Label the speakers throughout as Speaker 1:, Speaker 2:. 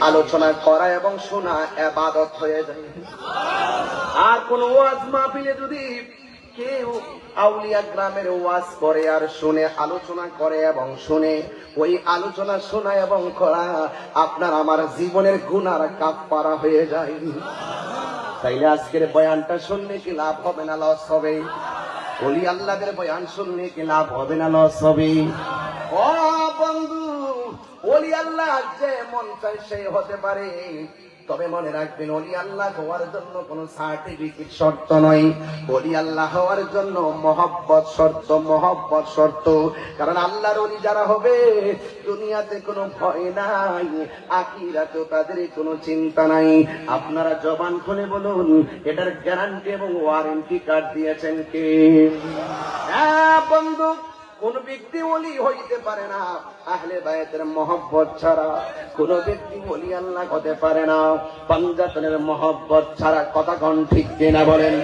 Speaker 1: আলোচনা করা এবং শোনা এবাদত হয়ে যায়। আর কোন ওয়াজ মাহফিলে যদি কেউ আউলিয়া গ্রামের ওয়াজ করে আর শুনে, আলোচনা করে এবং শুনে, ওই আলোচনা শোনা এবং করা আপনার আমার জীবনের গুনার কাপ পারা হয়ে যায়। তাইলে আজকের বয়ানটা শুনলে কি লাভ হবে না লস হবে? ওলি আল্লাহদের বয়ান শুনলে কি লাভ হবে না লস হবে? ও বন্ধু ওলি আল্লাহ যে মন চাই সে হতে পারে। তবে মনে রাখবেন অলি আল্লাহ হওয়ার জন্য কোন সার্টিফিকেট শর্ত নয়। অলি আল্লাহ হওয়ার জন্য মহব্বত শর্ত মহব্বত শর্ত। কারণ আল্লাহর অলি যারা হবে, দুনিয়াতে কোনো ভয় নাই আকিরাতেও তাদের কোনো চিন্তা নাই। আপনারা জবান খুলে বলুন, এটার গ্যারান্টি এবং ওয়ারেন্টি কার্ড দিয়েছেন কে? হ্যাঁ বন্ধু। কোন ব্যক্তি ওলি হইতে পারে না। আহলে বায়াতের মহব্বত ছাড়া কোন ব্যক্তি ওলি আল্লাহ হতে পারে না। পাঞ্জাতনের মহব্বত ছাড়া কথা কন ঠিক কিনা বলেন।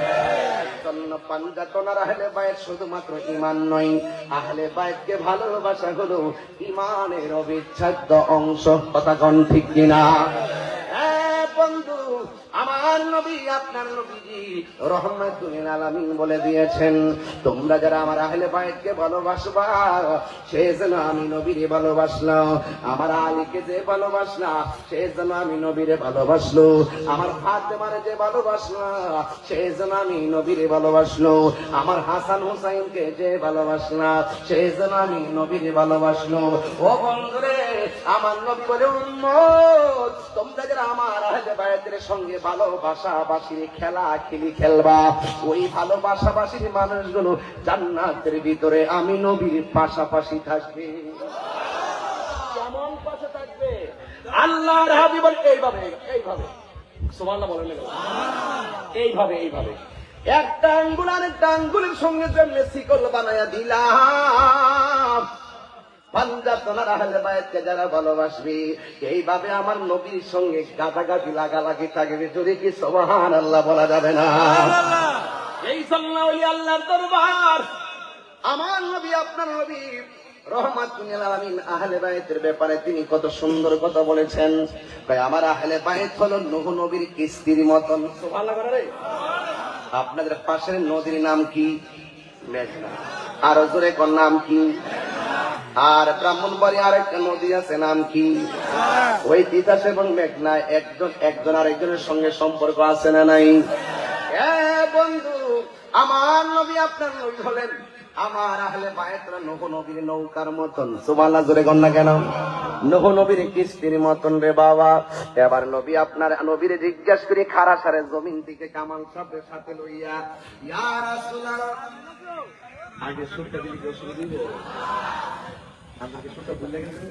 Speaker 1: পাঞ্জাতনার আহলে বায়াত শুধুমাত্র ইমান নয়। আহলে বায়াতকে ভালোবাসা হলো ইমানের অবিচ্ছেদ্য অংশ। কথা কন ঠিক কিনা? হ্যাঁ বন্ধু আমার নবী, আপনার নবীজি রহমাতুল আলামিন বলে দিয়েছেন, তোমরা যারা আমার আহলে বাইতকে ভালোবাসবা, সে যেন আমি নবীরে ভালোবাসলাম আমার আলীকে যে ভালোবাসলা, সে যেন আমি নবীরে ভালোবাসলো। আমার ফাতেমারে যে ভালোবাসলা, সে যেন আমি নবীরে ভালোবাসলো। আমার হাসান হুসাইনকে যে ভালোবাসলা, সে যেন আমি নবীরে ভালোবাসলো। ও বন্ধুরে, আমার নবী বলে, উম্মত, তোমরা যারা আমার আহলে বায়াতের সঙ্গে ভালোবাসা বাসির খেলা খেলি খেলবা। ওই মানুষগুলো জান্নাতের ভিতরে আমি নবীর পাশাপাশি থাকবে। কেমন পাশে থাকবে? আল্লাহর এইভাবে এইভাবে। বলেন এইভাবে এইভাবে। একটা আঙ্গুল আর একটা আঙ্গুলের সঙ্গে যেমনি শিকল বানায়া দিলাম। পাঞ্জাতনার আহলে বায়াতকে যারা ভালোবাসবি এইভাবে আমার নবীর সঙ্গে গাদাগাদি লাগালাগি থাকবে। যদি কি সোহান আল্লাহ বলা যাবে না? এই ওই আল্লাহর দরবার। আমার নবী আপনার নবী রহমাতুল আলামিন আহলে বায়াতের ব্যাপারে তিনি কত সুন্দর কথা বলেছেন। আমার আহলে বায়াত হলো নূহ নবীর কিস্তির মতন। সুবহানাল্লাহ বলে রে। আপনাদের পাশের নদীর নাম কি? মেঘনা। আর জোরে কোন নাম কি? আর ব্রাহ্মণবাড়ি আরেকটা নদী আছে, নাম কি? ওই তিতাস এবং মেঘনা একজন একজন আরেকজনের সঙ্গে সম্পর্ক আছে না নাই? বন্ধু, আমার নবী আপনার নবী হলেন। আমার আহলে বায়তরা নব নবীর নৌকার মতন। সুবাল্লা জোরে গন্না কেন? নহ নবীর কিস্তির মতন রে বাবা। এবার নবী আপনার নবীরে জিজ্ঞাসা করি খারা সারে জমিন থেকে কামাল সাহেবের সাথে লইয়া ইয়া আগে সুরটা দিলি দিব? আপনাকে সুরটা ভুলে গেছেন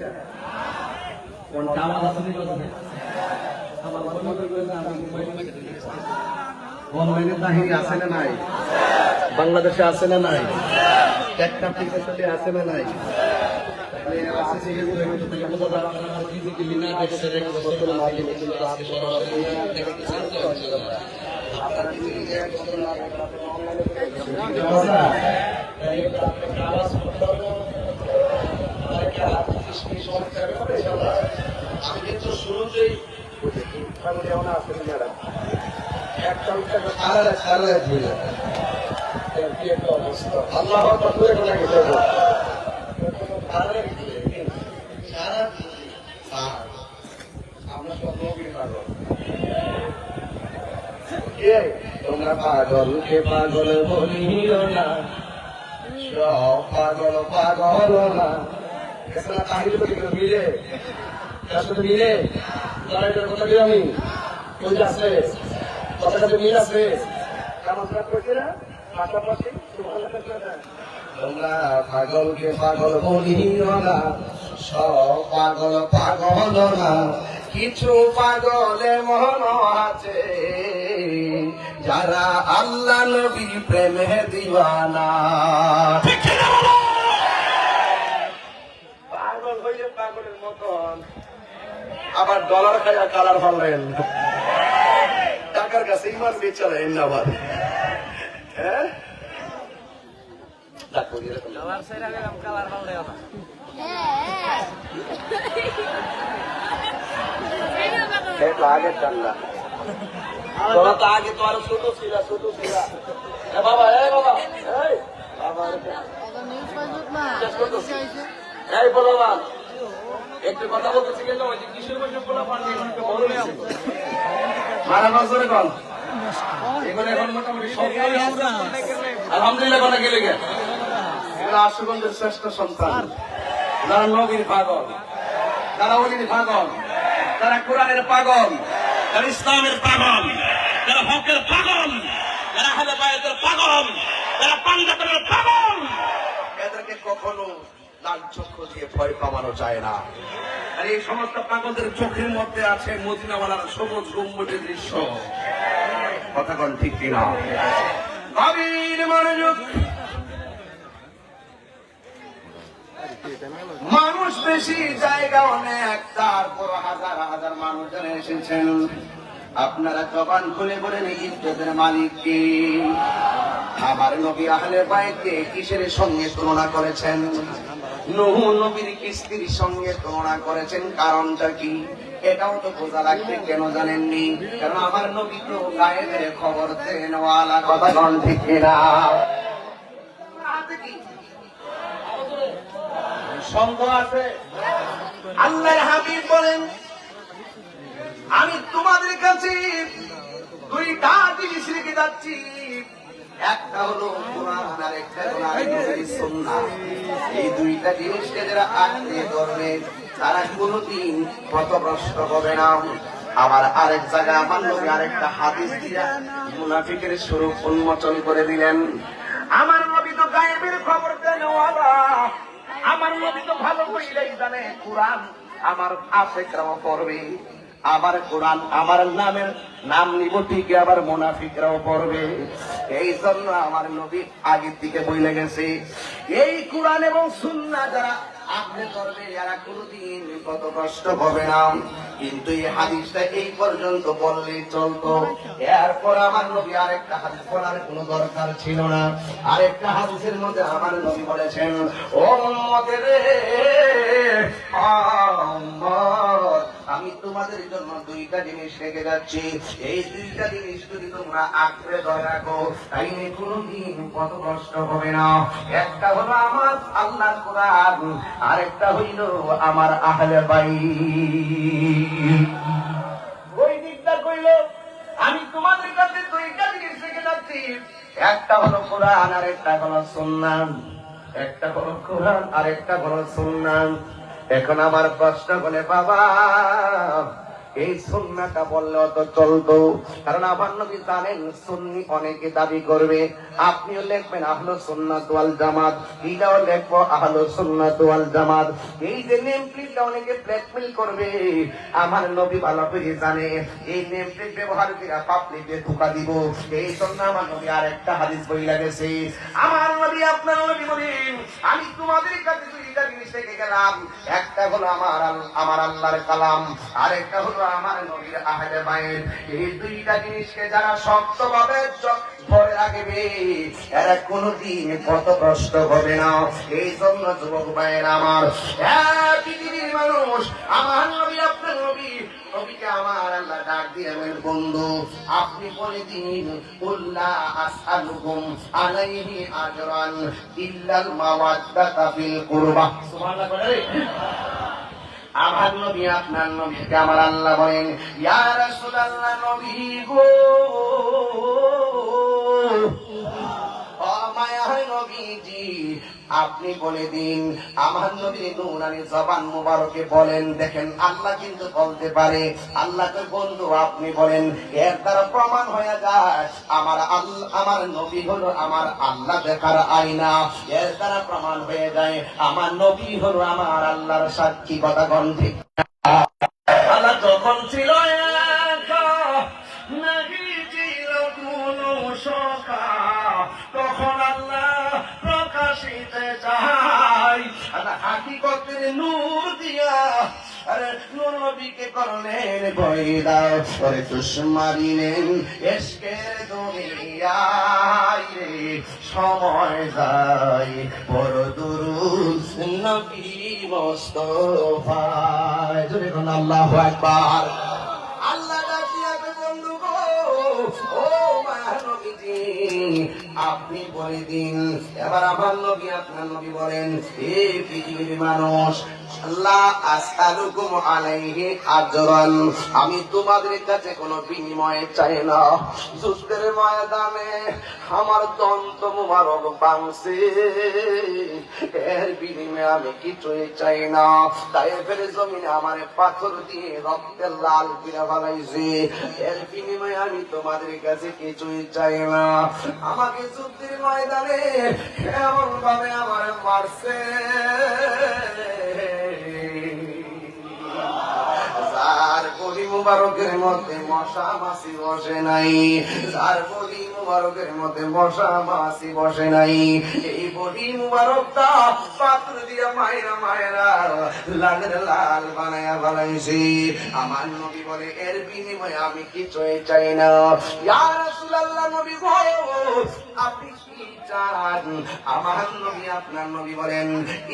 Speaker 1: আমার করবেন না, আমি অনলাইনে আছে না নাই? বাংলাদেশে আছে না নাই? একটা অ্যাপ্লিকেশনে আছে না নাই? শুরুতেই যেমন আছে ম্যাডাম একটা উঠটা সারা সারা ধুয়ে কি একটা অবস্থা আল্লাহ আকবার করে কোনা গেছে সারা আমরা সব নবীর পাগল কে তোমরা পাগল কে পাগল বলিও না। পাগল পাগল না। কেসা তাহির তো কিন্তু মিলে? তার সাথে মিলে? লড়াইটার কথা কি আমি। কোন আছে? কথার সাথে মিল আছে? কেমন খারাপ করছে না পাশাপাশি তোমরা পাগলকে পাগল না। সব পাগল পাগল না। কিছু পাগলে মন আছে। যারা আল্লাহ নবী প্রেমে দিওয়ানা। পাগল হইলে পাগলের মতন। আবার ডলার খাইয়া কালার ফাললেন টাকার কাছে ইমান বেচালেন আবার হ্যাঁ? ডাকো এরকম। না। এটা তোরা তো আগে তো আরও ছোট ছিল ছোট ছিল। বাবা এ বাবা এই। বাবা শেষ করতেছি। এই একটু কথা বলতেছি কেন ওই যে কিশোর বৈশাখ বলা পান একটু বড় হয়েছে মারা বছরে কল এগুলো এখন মোটামুটি সরকারি আলহামদুলিল্লাহ কোনা গেলে গে আশুগঞ্জের শ্রেষ্ঠ সন্তান। যারা নবীর পাগল যারা অলির পাগল যারা কোরআনের পাগল যারা ইসলামের পাগল। যারা হালে পাগল। যারা পাঞ্জাবের পাগল। এদেরকে কখনো লাল চক্ষু দিয়ে ভয় পাওয়ানো যায় না। আর এই সমস্ত পাগলদের চোখের মধ্যে আছে মদিনাওয়ালার সবুজ গম্বুজের দৃশ্য। কথা কন ঠিক কিনা? মানুষ বেশি জায়গা অনেক তারপর হাজার হাজার মানুষ যারা এসেছেন। আপনারা জবান খুলে বলেন ইজ্জতের মালিক কে? আমার নবী আহলে বাইকে কিসের সঙ্গে তুলনা করেছেন? নূহ নবীর কিস্তির সঙ্গে তুলনা করেছেন কারণটা কি? এটাও তো বোঝা লাগবে, কেন জানেননি? কারণ আমার নবী তো গায়েবের খবর দেনওয়ালা কথা কন ঠিক কিনা সন্দেহ আছে। আল্লাহর হাবিব বলেন আমি তোমাদের কাছে দুইটা জিনিস রেখে যাচ্ছি। একটা হলো তারা কোনোদিন নবী আরেকটা হাদিস মুনাফিকের স্বরূপ উন্মোচন করে দিলেন। আমার নবী তো গায়েবের খবর দেন আমার নবী তো ভালো কইলেই জানে, কোরআন আমার আশেকরাও পড়বে। আবার কোরআন, আমার নামের নাম নিব ঠিক, আবার মোনাফিকরাও পড়বে। এই জন্য আমার নবী আগের দিকে বইলে গেছে, এই কোরআন এবং সুন্না যারা আপনি করবে, এরা কোনদিন কত কষ্ট হবে না। কিন্তু এই হাদিসটা এই পর্যন্ত বললেই চলতো। এরপর আমার নবী আরেকটা হাদিস বলার কোনো দরকার ছিল না। আরেকটা হাদিসের মধ্যে আমার নবী বলেছেন, ও উম্মতের আমি তোমাদের জন্য দুইটা জিনিস রেখে যাচ্ছি। এই দুইটা জিনিস যদি তোমরা আঁকড়ে ধরে রাখো তাইলে কোনোদিন কত কষ্ট হবে না। একটা হলো আমার আল্লাহ কোরআন, আরেকটা হইল আমার আহলে বাই আমি তোমাদের কাছে দুইটা জিনিস রেখে যাচ্ছি। একটা হলো কোরআন আর একটা হলো সুন্নান। একটা হলো কোরআন আর একটা হলো সুন্নান। এখন আমার প্রশ্ন বলে বাবা। এই সুন্নাটা বললেও তো চলতো। কারণ আমার নবী জানেন, সুন্নি অনেকে দাবি করবে, আপনিও লিখবেন আহলো সুন্নাত ওয়াল জামাত, এটাও লিখব আহলো সুন্নাত ওয়াল জামাত। এই যে নেম প্লেটটা অনেকে ব্ল্যাকমেল করবে। আমার নবী ভালো করে জানে, এই নেম প্লেট ব্যবহার করে পাবলিকে ধোকা দিব। এই জন্য আমার নবী আর একটা হাদিস বই লাগেছে আমার নবী আপনার নবী বলেন, আমি তোমাদের কাছে দুইটা জিনিস রেখে গেলাম। একটা হলো আমার আমার আল্লাহর কালাম আর একটা হলো আমার নবীর আহলে বাইত। এই দুইটা জিনিসকে যারা শক্তভাবে ধরে রাখবে, এরা কোনোদিন হবে না। এই জন্য যুবক ভাইয়ের আমার পৃথিবীর মানুষ, আমার নবী, আপনার নবী আমার আল্লাহ ডাক বন্ধু, আপনি বলে দিন ইল্লাল। আমার নবী আপনার নবীকে আমার আল্লাহ বলেন ইয়া রাসূলুল্লাহ নবী গো ও মায়ার নবীজি আপনি বলে দিন, আমার নবী নুরানি জবান মুবারকে বলেন, দেখেন আল্লাহ কিন্তু বলতে পারে, আল্লাহকে বন্ধু আপনি বলেন, এর দ্বারা প্রমাণ হয়ে যায়, আমার আল্লাহ, আমার নবী হলো আমার আল্লাহ দেখার আয়না, এর দ্বারা প্রমাণ হয়ে যায়, আমার নবী হলো আমার আল্লাহর সাক্ষী কথা ঠিক। আল্লাহ যখন ছিল তখন হাকিকতের নূর দিয়া। আরে নূর নবীকে করলেন বইদাও করে তুষ মারিলেন এসকের দুনিয়ায় রে। সময় যায়, বড় দুরুদ নবী মোস্তফায়। জোরে কোন আল্লাহু আকবার। আপনি বলে দিন। এবার আমার নবী আপনার নবী বলেন এই পৃথিবীর মানুষ আমি তোমাদের কাছে কোনো বিনিময় চাই না। যুদ্ধের ময়দানে আমার দন্ত মুবারক বাংছে এর বিনিময়ে আমি কিছুই চাই না। তাই ফেলে জমিনে আমার পাথর দিয়ে রক্তের লাল পিড়া বানাইছে এর বিনিময়ে আমি তোমাদের কাছে কিছুই চাই না। আমাকে যুদ্ধের ময়দানে এমন ভাবে আমার মারছে। মুবারকের মধ্যে মশা মাছি বসে নাই। যার বডি মুবারকের মধ্যে মশা মাছি বসে নাই। এই বডি মুবারকটা পাত্র দিয়া মায়েরা মায়েরা লালের লাল বানায়া বানাইছি। আমার নবী বলে, এর বিনিময়ে আমি কিছুই চাই না। ইয়া রাসূলুল্লাহ, নবী বলে আপনি চান আমার নবী, আপনার নবী বলেন,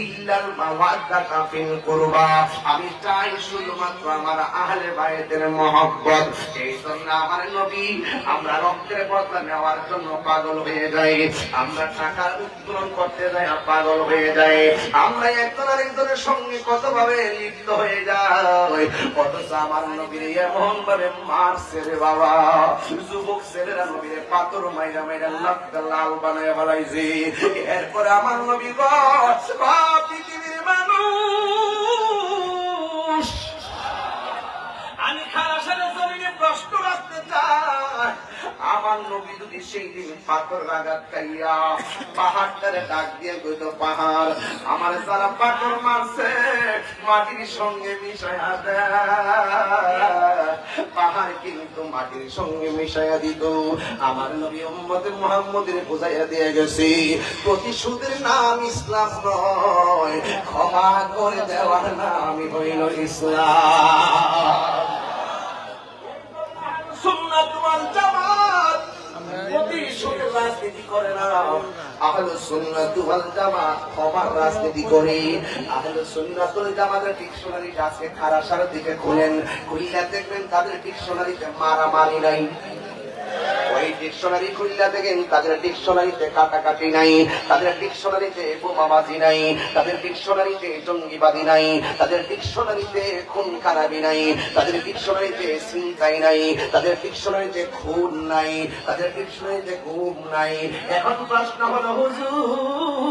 Speaker 1: ইল্লাল মাওয়াদ্দাতা ফিল কুরবা। আমি চাই শুধুমাত্র আমার আহলে বাইতের মহব্বত। এই জন্য আমার নবী, আমরা রক্তের বদলা নেওয়ার জন্য পাগল হয়ে যাই। আমরা টাকার উত্তোলন করতে যাই পাগল হয়ে যাই। আমরা একজন আরেকজনের সঙ্গে কতভাবে লিপ্ত হয়ে যাই? অথচ আমার নবীর এমন ভাবে মারছে রে বাবা। যুবক ছেলেরা নবীর পাথর মাইরা মাইরা লাল বানায় বানাইছে এরপরে আমার নবী পৃথিবীর মানুষ। আমি খারাপ জমিনে প্রশ্ন রাখতে চাই। আমার নবী যদি সেই দিন পাথর আঘাত খাইয়া ডাক দিয়ে কইত, পাহাড়, আমার পাথর মারছে, মাটির সঙ্গে মিশাইয়া পাহাড় কিন্তু মাটির সঙ্গে মিশাইয়া দিত। আমার নবী দিয়ে গেছে, প্রতিশোধের নাম ইসলাম নয়, ক্ষমা করে দেওয়ার নামই হইল ইসলাম। সুন্নাত রাজনীতি করে রাজনীতি করে। আহলে সুন্নাত ওয়াল জামাতের ডিকশনারিটা আজকে খারাসার দিকে খুলেন, খুললে দেখবেন তাদের ডিকশনারিতে মারামারি নাই। ওই ডিকশনারি খুললা দেখেন তাদের ডিকশনারিতে কাটাকাটি নাই, তাদের ডিকশনারিতে বোমাবাজি নাই, তাদের ডিকশনারিতে জঙ্গিবাদী নাই, তাদের ডিকশনারিতে খুন খারাপি নাই, তাদের ডিকশনারিতে চিন্তাই নাই, তাদের ডিকশনারিতে খুন নাই, তাদের ডিকশনারিতে ঘুম নাই। এখন প্রশ্ন হলো, হুজুর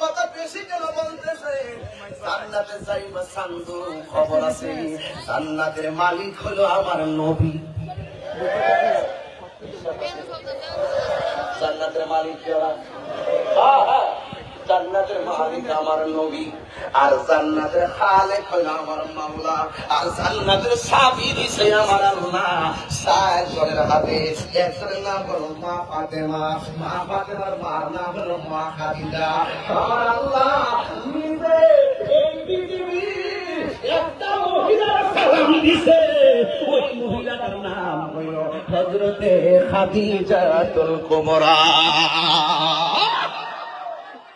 Speaker 1: কথা বেশি কেন বলতেছে? জান্নাতে যাইবা সান্দু খবর আছে। জান্নাতের মালিক হলো আমার নবী। জান্নাতের মালিক যারা হ্যাঁ, হ্যাঁ, জান্নাতের মালিক আমার নবী, আর জান্নাতের খালেক হলো আমার মাওলা, আর জান্নাতের চাবি দিছে আমার আল্লাহ। সাত জনের হাতে একজনের নাম হলো মা ফাতেমা, মা ফাতেমার মার নাম হলো মা আমার আল্লাহ একটা মহিলার সালাম দিছে। ওই মহিলাটার নাম হইল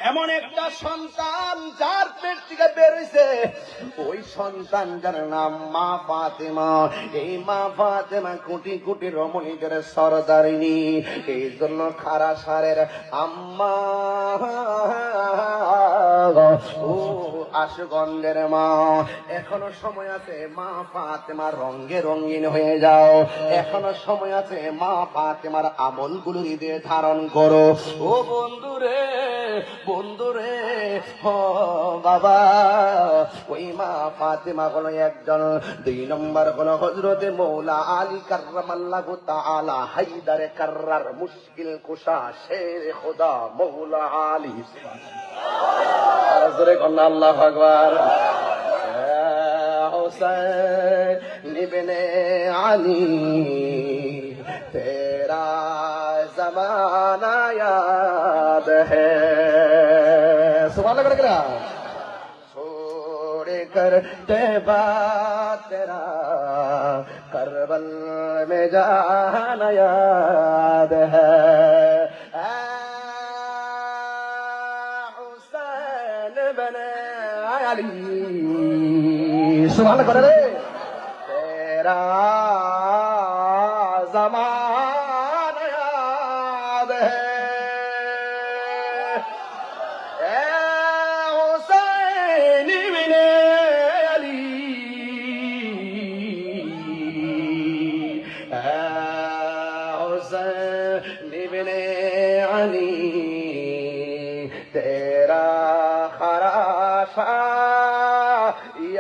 Speaker 1: এমন একটা সন্তান যার পেট থেকে বের হয়েছে ওই সন্তান যার নাম মা ফাতেমা। এই মা ফাতেমা কোটি কোটি রমণীদের সরদারিনী। এই জন্য খারা সারের আম্মা, ও আশুগন্ধের মা। এখনও সময় আছে, মা ফাতেমার রঙ্গে রঙিন হয়ে যাও। এখনও সময় আছে, মা ফাতেমার আমলগুলো হৃদয়ে ধারণ করো। ও বন্ধুরে বন্ধুরে, ও বাবা, ওই মা ফাতেমা হলো একজন। দুই নম্বর হলো হজরতে মৌলা আলী কার্রামাল্লাহু তাআলা হায়দারে কার্রার মুশকিল কুশা শের খোদা মৌলা আলী। জোরে কন্যা আল্লাহ ভগবান हुसैन इब्ने अली तेरा जाना याद है सुबह लग रहा छोड़ कर तेबा तेरा करबल में जाना याद है আলী সুবহান করে রে। তেরা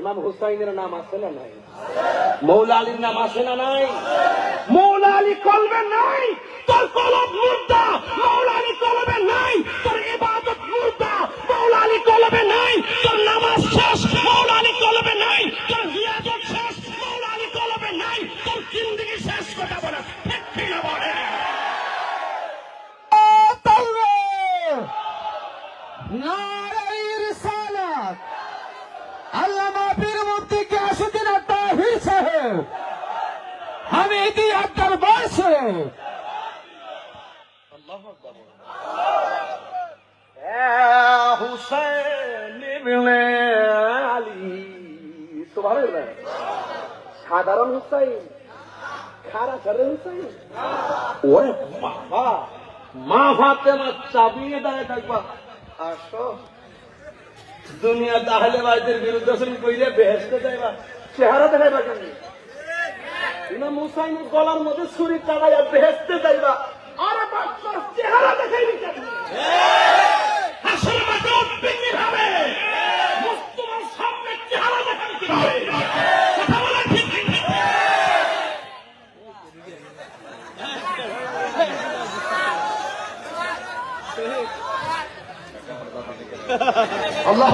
Speaker 1: ইমাম হুসাইনের নাম আছে না নাই? মৌলা আলীর নাম আছে না নাই? মৌলা আলী কলবে নাই, তোর কলব মুর্দা মৌলা আলী কলবে নাই, তোর ইবাদত মুর্দা মৌলা আলী কলবে নাই, তোর নামাজ শেষ সাধারণ হুসাইন। খারা করে হুসাইন। ওরে বাবা মা ফাতেমা চাবিয়ে দাঁড়ায় থাকবা। আসো। দুনিয়া তাহলে ভাইদের বিরুদ্ধে শুনি কইলে বেহেস্তে যাইবা। চেহারা দেখাইবা কেন ইমাম হুসাইনের গলার মধ্যে ছুরি চালাইয়া বেহেস্তে যাইবা। আরে বাচ্চার চেহারা দেখাইবি কেন আসলে মাত্র বিক্রি হবে মুস্তফার সামনে চেহারা দেখাবি কীভাবে কথা বলা ঠিক না। আল্লাহ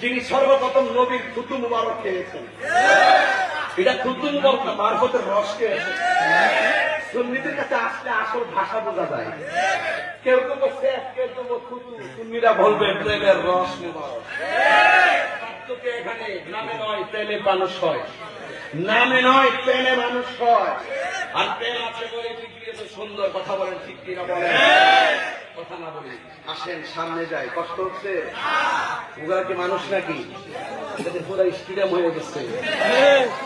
Speaker 1: যিনি সর্বপ্রথম নবীর থুতু মুবারক খেয়েছেন। এটা থুতু মুবারক মারফতের রস খেয়েছে সুন্নিদের কাছে আসলে আসল ভাষা বোঝা যায়। কেউ কেউ বলছে কেউ বলছে থুতু সুন্নিরা বলবে প্রেমের রস পার্থক্য এখানে নামে নয় প্রেমে মানুষ হয় নামে নয় প্রেমে মানুষ হয় আর প্রেম আছে বলে পৃথিবী এত সুন্দর কথা বলেন ঠিক কিনা বলেন কথা না বলি আসেন সামনে যাই কষ্ট হচ্ছে ওগুলা কি মানুষ নাকি পুরো স্টেডিয়াম হয়ে গেছে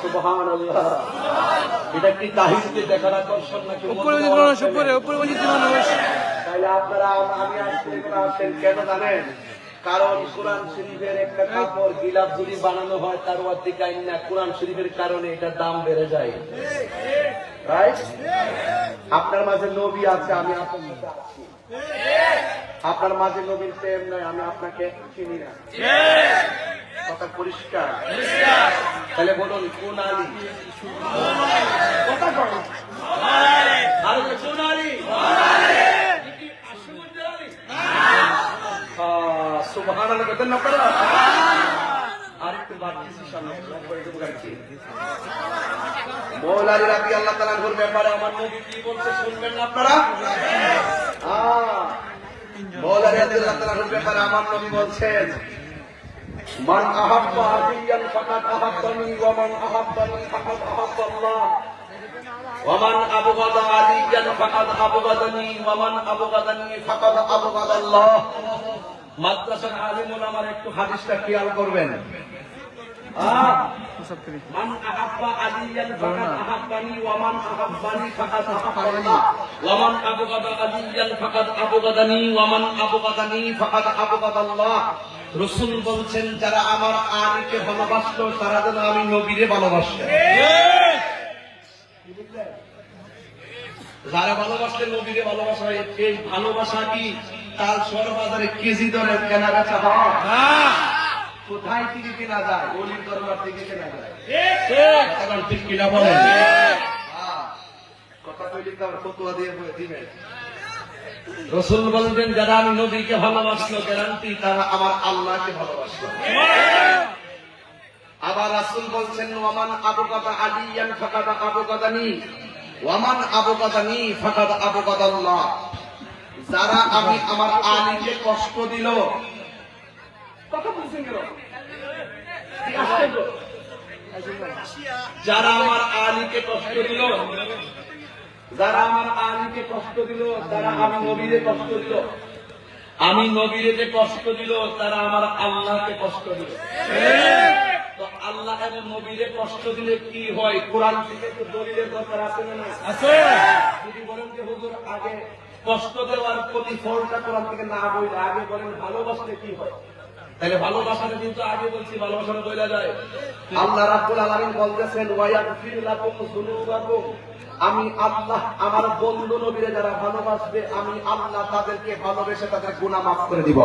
Speaker 1: সুবহান আল্লাহ এটা কি তাহিরকে দেখার আকর্ষণ নাকি
Speaker 2: উপরে মানুষ উপরে উপরে মানুষ
Speaker 1: তাই আপনারা আমি এখানে আসেন কেন জানেন? কারণ কোরআন শরীফের একটা কাপড় গিলাপ যদি বানানো হয়, তার অর্ধেক আইন না, কোরআন শরীফের কারণে এটার দাম বেড়ে যায়। আপনার মাঝে নবী আছে, আমি আপনার মাঝে নবীর প্রেম নয় আমি আপনাকে চিনি না। কথা পরিষ্কার? তাহলে বলুন কোন আলী? কথা কন। আরে, কোন আলী? সুবহান আল্লাহ বলতেন না আপনারা আরেকটু বাড়তেছি সামনে একটু গাইছি মৌলারি রাবি আল্লাহ তালার ব্যাপারে আমার নবী কি বলছে শুনবেন না আপনারা আহ, মৌলারি রাবি আল্লাহ তালার ব্যাপারে আমার নবী বলছেন মান আহাব্বা আদিয়ান ফাকাদ আহাব্বানি ওয়া মান আহাব্বানি ফাকাদ আহাব্বাল্লাহ ومن أبغض عليا فقد أبغضني ومن أبغضني فقد أبغض الله মাদ্রাসার আলিমুল আমার একটু হাদিসটা খেয়াল করবেন। মান আহাব্বা আলিয়ান ফাকাদ আহাব্বানি ওয়া মান আহাব্বানি ফাকাদ আহাব্বাল্লাহ ওয়া মান আবগাদা আলিয়ান ফাকাদ আবগাদানি ওয়া মান আবগাদানি ফাকাদ আবগাদাল্লাহ। রসুল বলছেন যারা আমার আলীকে ভালোবাসলো তারা যেন আমি নবীরে ভালোবাসলো যারা ভালোবাসলে নবীরে ভালোবাসা এই ভালোবাসা কি? তার শহর বাজারে কেজি দরে কেনা বেচা হয় কোথায় থেকে কেনা যায়? অলির দরবার থেকে কেনা যায়। এখন ঠিক কিনা বলেন হ্যাঁ। কথা কইলে তো আবার ফতুয়া দিয়ে দিবেন রসুল বলবেন যারা আমি নবীকে ভালোবাসলো গ্যারান্টি তারা আমার আল্লাহকে ভালোবাসলো। আবার রাসুল বলছেন ওয়ামান আবু কথা আলিয়ান ফাকাদা আবু কাদানি ওয়ামান আবু কাদানি ফাকাদা আবু কাদাল্লাহ যারা আমি আমার আলীকে কষ্ট দিল। কথা বলছেন কেন? যারা আমার আলীকে কষ্ট দিল যারা আমার আলীকে কষ্ট দিল তারা আমি নবীরে কষ্ট দিল আমি নবীরে যে কষ্ট দিল তারা আমার আল্লাহকে কষ্ট দিল। তো আল্লাহ এবং নবীরে কষ্ট দিলে কি হয়? কোরআন থেকে তো দলিলের দরকার আছে না নাই? যদি বলেন যে হুজুর আগে কষ্ট দেওয়ার প্রতিফলটা কোরআন থেকে না বইলে আগে বলেন ভালোবাসলে কি হয়? তাহলে ভালোবাসাটা কিন্তু আগে বলছি বইলা যায়। আল্লাহ রাব্বুল আলামিন বলতেছেন ওয়ায়াগফির লাকুম যুনুবাকুম। আমি আল্লাহ আমার বন্ধু নবীরে যারা ভালোবাসবে আমি আল্লাহ তাদেরকে ভালোবেসে তাদের গুনাহ মাফ করে দিব।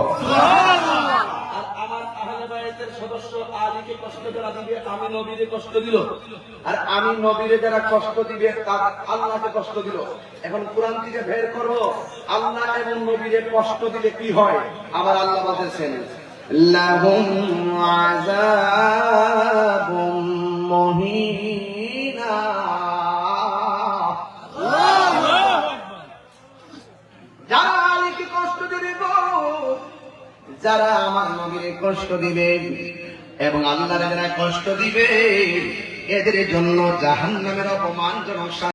Speaker 1: আর আমার আহলে বায়াতের সদস্য আলীকে কষ্ট যারা দিবে আমি নবীরে কষ্ট দিল। আর আমি নবীরে যারা কষ্ট দিবে তারা আল্লাহকে কষ্ট দিল। এখন কোরআন থেকে বের করো আল্লাহ এবং নবীরে কষ্ট দিলে কি হয়? আমার আল্লাহ বলতেছেন লাহুম আযাবুম মুহিনা। যারা যারা আমার নবীরে কষ্ট দিবে এবং আল্লাহর যারা কষ্ট দিবে, এদের জন্য জাহান্নামের অপমানজনক